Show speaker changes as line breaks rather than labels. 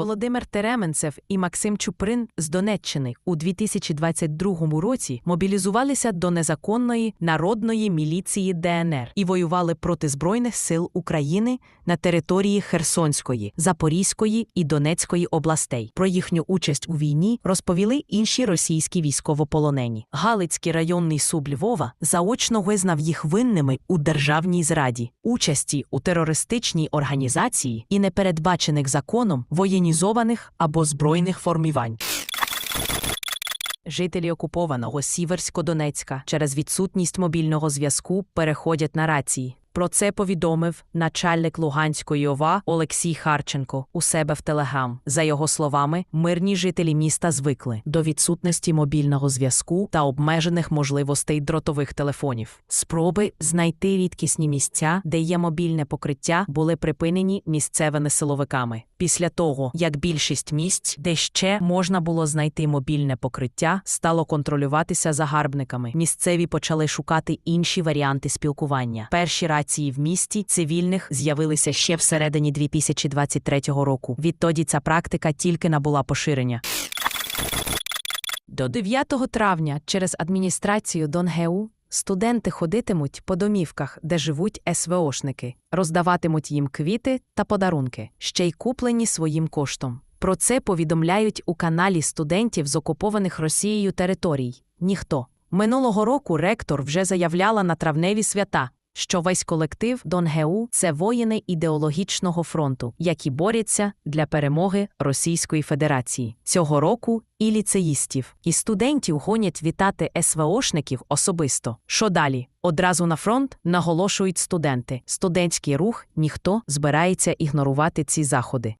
Володимир Теременцев і Максим Чуприн з Донеччини у 2022 році мобілізувалися до незаконної народної міліції ДНР і воювали проти Збройних сил України на території Херсонської, Запорізької і Донецької областей. Про їхню участь у війні розповіли інші російські військовополонені. Галицький районний суд Львова заочно визнав їх винними у державній зраді, участі у терористичній організації і непередбачених законом воєнізованих або збройних формувань. Жителі окупованого Сіверсько-Донецька через відсутність мобільного зв'язку переходять на рації. Про це повідомив начальник Луганської ОВА Олексій Харченко у себе в Телеграм. За його словами, мирні жителі міста звикли до відсутності мобільного зв'язку та обмежених можливостей дротових телефонів. Спроби знайти рідкісні місця, де є мобільне покриття, були припинені місцевими силовиками. Після того, як більшість місць, де ще можна було знайти мобільне покриття, стало контролюватися загарбниками. Місцеві почали шукати інші варіанти спілкування. Перші рації в місті цивільних з'явилися ще всередині 2023 року. Відтоді ця практика тільки набула поширення. До 9 травня через адміністрацію ДонГЕУ студенти ходитимуть по домівках, де живуть СВОшники, роздаватимуть їм квіти та подарунки, ще й куплені своїм коштом. Про це повідомляють у каналі студентів з окупованих Росією територій. Ніхто. Минулого року ректор вже заявляла на травневі свята, що весь колектив ДонГЕУ – це воїни ідеологічного фронту, які борються для перемоги Російської Федерації. Цього року і ліцеїстів, і студентів гонять вітати СВОшників особисто. Що далі? Одразу на фронт наголошують студенти. Студентський рух ніхто збирається ігнорувати ці заходи.